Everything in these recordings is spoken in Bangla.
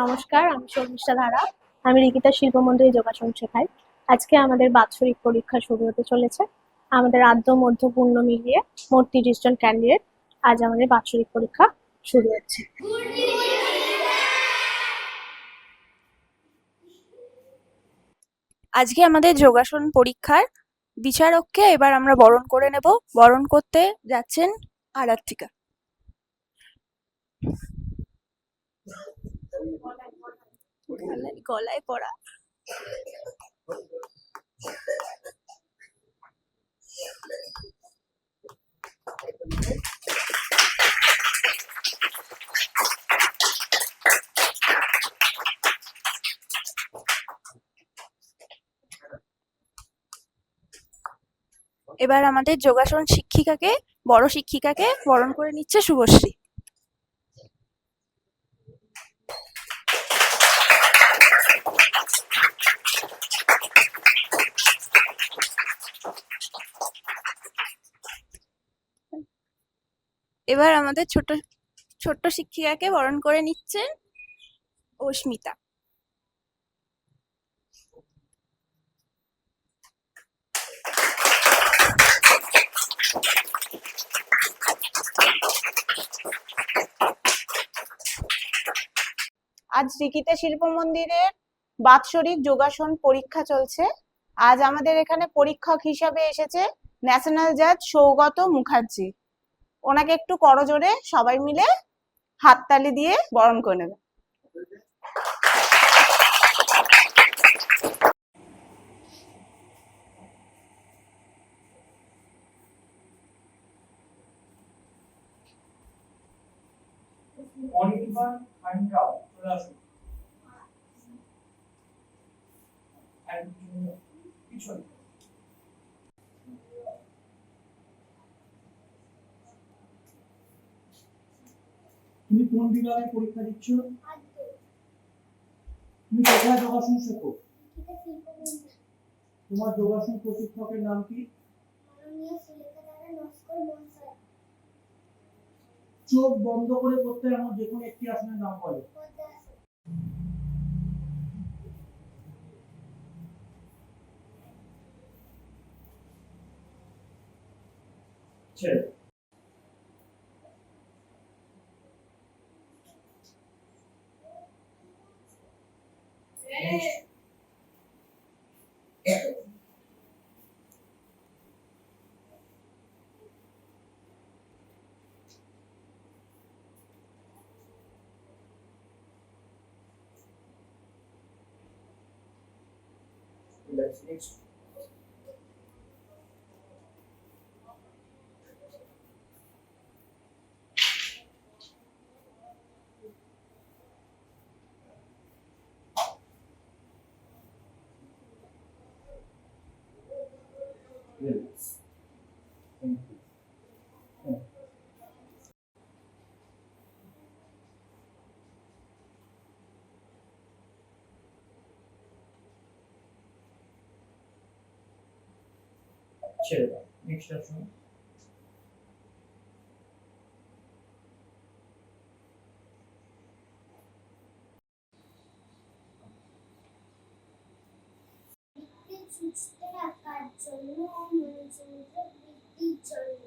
নমস্কার, আমি শর্মিষ্ঠা ধারা। আমি রিকিতা শিল্প মন্দিরে যোগাসন শেখাই। আজকে আমাদের বাৎসরিক পরীক্ষা শুরু হতে চলেছে। আমাদের আদ্য, মধ্য, পূর্ণ মিলিয়ে মোট তিরিশ জন ক্যান্ডিডেট আজ আমাদের বাৎসরিক পরীক্ষা শুরু হচ্ছে। আজকে আমাদের যোগাসন পরীক্ষার বিচারককে এবার আমরা বরণ করে নেব। বরণ করতে যাচ্ছেন আরাত্রিকা। গলায় পড়া। এবার আমাদের যোগাসন শিক্ষিকাকে বড় শিক্ষিকাকে বরণ করে নিচ্ছে শুভশ্রী। এবার আমাদের ছোট, ছোট্ট শিক্ষিকাকে বরণ করে নিচ্ছেন অস্মিতা। আজ রিকিতা শিল্প মন্দিরের বাৎসরিক যোগাসন পরীক্ষা চলছে। আজ আমাদের এখানে পরীক্ষক হিসাবে এসেছে ন্যাশনাল জাজ সৌগত মুখার্জি। ওনাকে একটু করজোরে সবাই মিলে হাততালি দিয়ে বরণ করে নেবে। অনির্বাণ তুমি কোন বিভাগে পরীক্ষা দিচ্ছ? তুমি কোথায় যোগাসন শেখো? তোমার যোগাসন প্রশিক্ষকের নাম কি? চোখ বন্ধ করে করতে এমন যে কোনো একটি আসনের নাম বলো। ছেড়ে দাও। ছেড়ে দাও নেক্সট আসুন সুস্থ রাখার জন্য ও বৃদ্ধির জন্য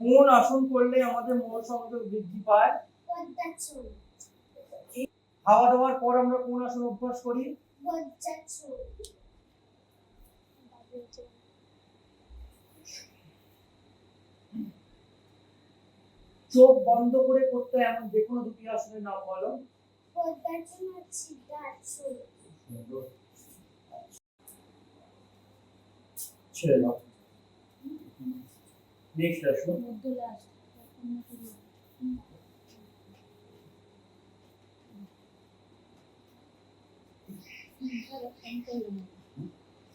কোন আসন করলে আমাদের মনোসংযোগ বৃদ্ধি পায়। খাওয়া দাওয়ার পর আমরা কোন আসন অভ্যাস করি? বজ্রাসন চোখ বন্ধ করে করতে এমন যে কোনো দুটি আসনের নাম বলো। নেক্সট আসুন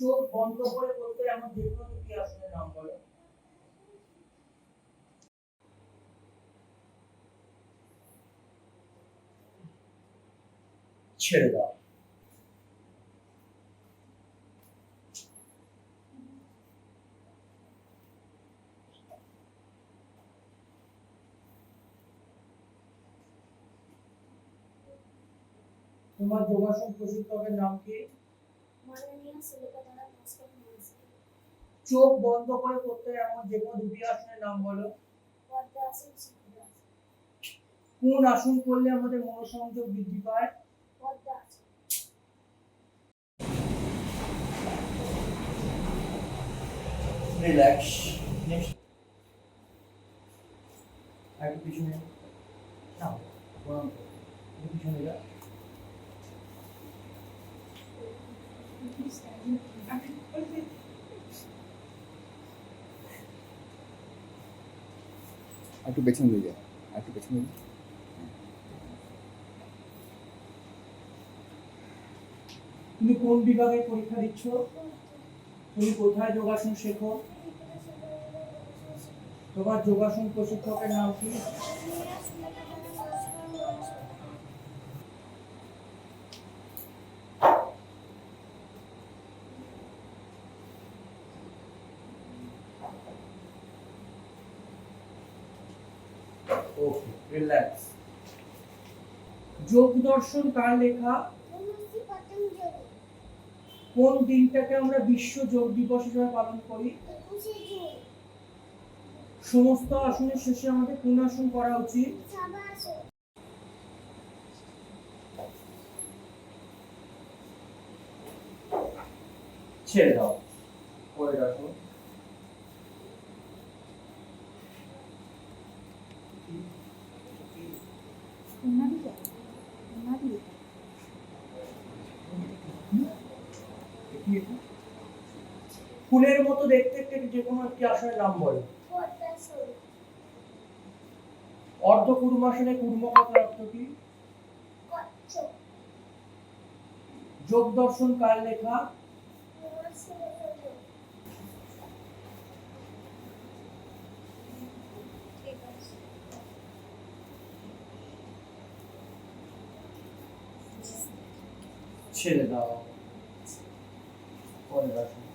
চোখ বন্ধ করে বলতে এমন যে কোনো দুটি আসনের নাম বলো। ছেড়ে দাও। তোমার যোগাসন প্রশিক্ষকের নাম কি? মাননীয় মহাশয় চোখ বন্ধ করে করতে এমন যে কোনো দুটি আসনের নাম বলো। কোন আসন করলে আমাদের মনোসংযোগ বৃদ্ধি পায়? রিল্যাক্স একটু পিছনে পিছনে যা একটু পেছনে দিয়ে যা একটু পেছনে দিয়ে তুমি কোন বিভাগে পরীক্ষা দিচ্ছ? তুমি কোথায় যোগাসন শেখো? তোমার যোগাসন প্রশিক্ষকের নাম কি মাননীয় সুলেখা দ্বারা ভাস্কর মহাশয় ওকে রিল্যাক্স যোগ দর্শন কার লেখা? কোন দিনটাকে আমরা বিশ্ব যোগ দিবস হিসেবে পালন করি? সমস্ত আসনের শেষে আমাদের কোন আসন করা উচিত? ছেড়ে দাও পরে রাখো ফুলের মতো দেখতে একটি যে কোনো একটি আসনের নাম বলো। অর্ধ কুর্মাসনে কুর্ম কথার অর্থ কি? যোগ দর্শন কার লেখা? ছেড়ে দাও। পরে রাখো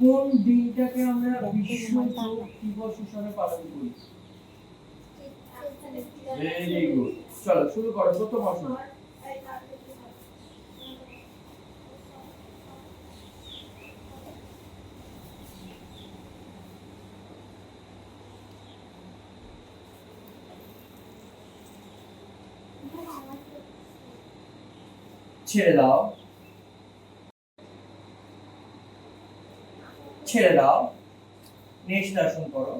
কোন দিনটাকে আমরা বিশ্ব যোগ দিবস হিসাবে পালন করি? ভেরি গুড চলো শুরু করো প্রথম আসন। ছেড়ে দাও। ছেড়ে দাও। আসন করো।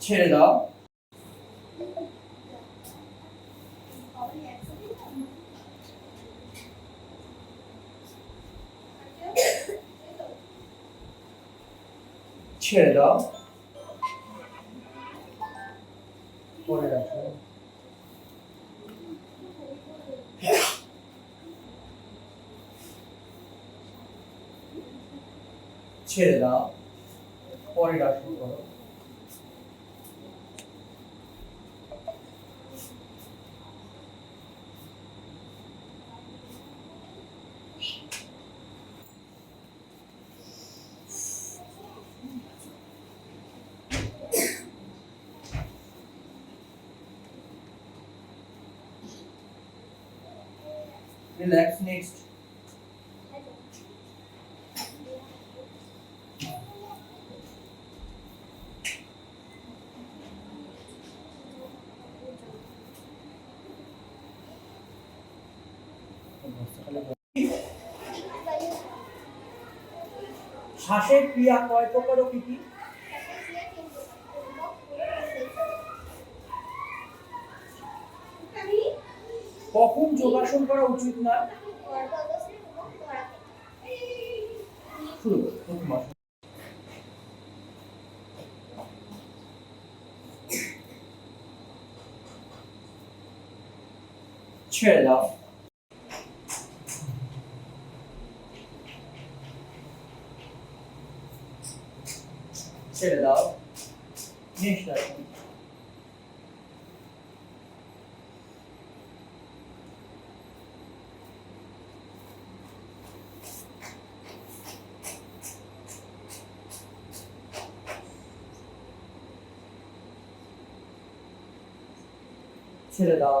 ছেড়ে দাও। ছেড়ে দাও। পরে রাখো। ছেড়ে দাও। পরে রাখো। Relax next. শ্বাসের ক্রিয়া কয় প্রকার ও কি কি কখন যোগাসন করা উচিত না শুরু করো, প্রথম আসন। ছেড়ে দাও ছেড়ে দাও নিঃশ্বাস নিন। ছেড়ে দাও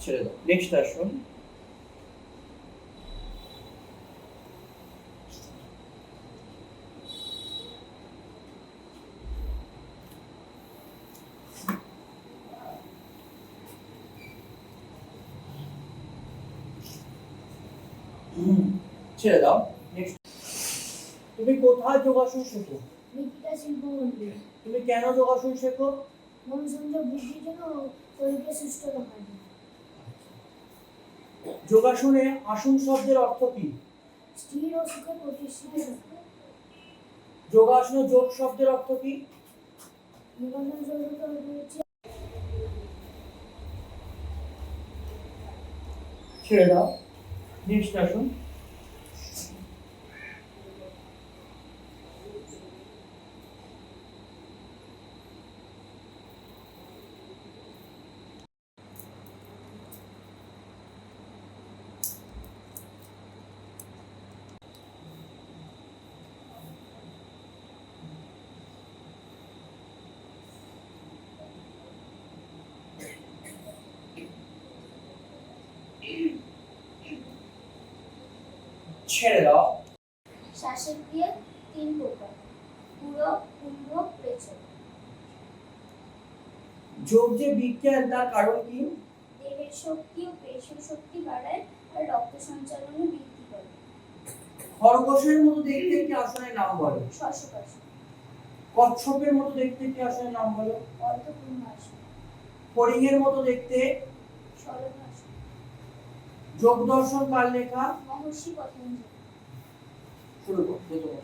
ছেড়ে দাও নেক্সট আসুন হুম, ছেড়ে দাও নেক্সট তুমি কোথায় যোগাসন শেখো নিকিতা শিল্প মন্দির তুমি কেন যোগাসন শেখো? মন সংযোগ বৃদ্ধির জন্য শরীরকে সুস্থ রাখার জন্য যোগাসনে আসন শব্দের অর্থ কি? স্থির ও সুখে প্রতিষ্ঠিত যোগাসনে যোগ শব্দের অর্থ কি? যোগাসন শরীরকে হচ্ছে ছেড়ে দাও আসুন। ছেড়ে দাও। শ্বাসের ক্রিয়া তিন প্রকার পুরো কুম্ভ পেছন যোগ যে বিজ্ঞান তার কারণ কি? দেহের শক্তি ও পেশির শক্তি বাড়ায় আর রক্ত সঞ্চালনে বৃদ্ধি করে। খরগোশের মতো দেখতে একটি আসনের নাম বলো? শ্বাসকাশন কচ্ছপের মতো দেখতে কি আসনের নাম বলো? অর্ধপূর্ণাসন হরিণের মতো দেখতে? সরলাসন যোগ দর্শন কার লেখা? মহর্ষি পতঞ্জলি। শুরু করো।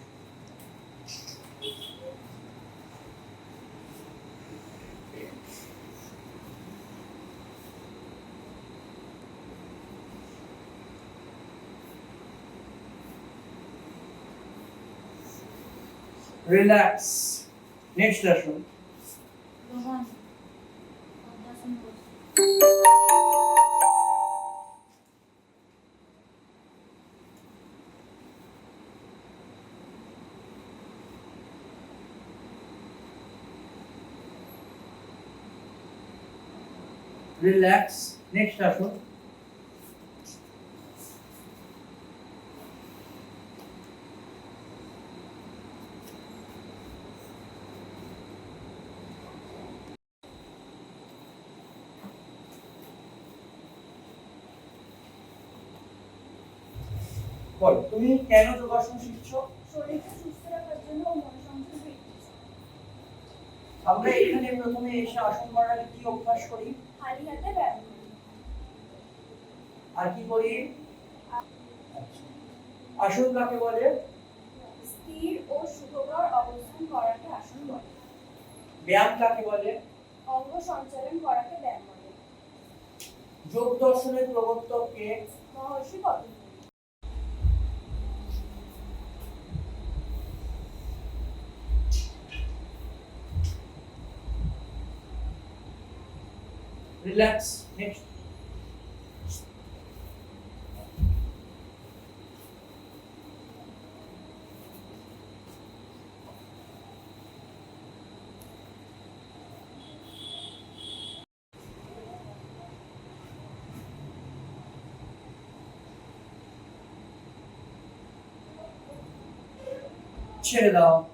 রিল্যাক্স নেক্সট আসুন রিল্যাক্স নেক্সট আসুন বল তুমি কেন যোগাসন শিখছো? শরীরকে সুস্থ রাখার জন্য আমরা এখানে প্রথমে এসে আসন করার কি অভ্যাস করি? খালি হাতে ব্যায়াম করি। আর কি করি। আসন কাকে বলে? স্থির ও সুখকর অবস্থান করাকে আসন বলে। ব্যায়াম কাকে বলে? অঙ্গ সঞ্চালন করাকে ব্যায়াম বলে। যোগ দর্শনের প্রবর্তককে মহর্ষি পতঞ্জলি রিল্যাক্স নেক্সট ছেড়ে দাও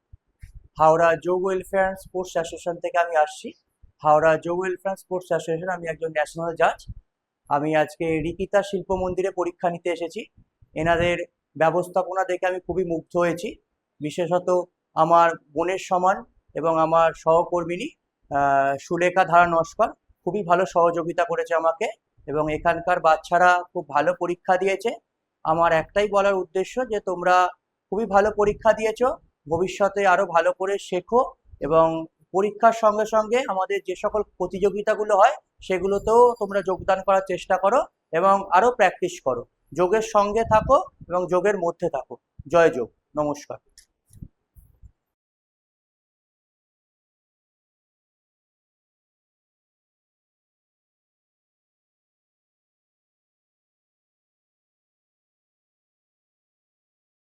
হাওড়া যোগ ওয়েলফেয়ার স্পোর্টস অ্যাসোসিয়েশন থেকে আমি আসছি। হাওড়া যোগ ওয়েলফেয়ার স্পোর্টস অ্যাসোসিয়েশন আমি একজন ন্যাশনাল জাজ আমি আজকে রিকিতা শিল্প মন্দিরে পরীক্ষা নিতে এসেছি। এনাদের ব্যবস্থাপনা দেখে আমি খুবই মুগ্ধ হয়েছি। বিশেষত আমার বোনের সমান এবং আমার সহকর্মিনী সুলেখা ধারা নস্কর খুবই ভালো সহযোগিতা করেছে আমাকে এবং এখানকার বাচ্চারা খুব ভালো পরীক্ষা দিয়েছে। আমার একটাই বলার উদ্দেশ্য যে তোমরা খুবই ভালো পরীক্ষা দিয়েছ। ভবিষ্যতে আরও ভালো করে শেখো এবং পরীক্ষার সঙ্গে সঙ্গে আমাদের যে সকল প্রতিযোগিতাগুলো হয়, সেগুলোতেও তোমরা যোগদান করার চেষ্টা করো এবং আরও প্র্যাকটিস করো। যোগের সঙ্গে থাকো এবং যোগের মধ্যে থাকো। জয় যোগ। নমস্কার।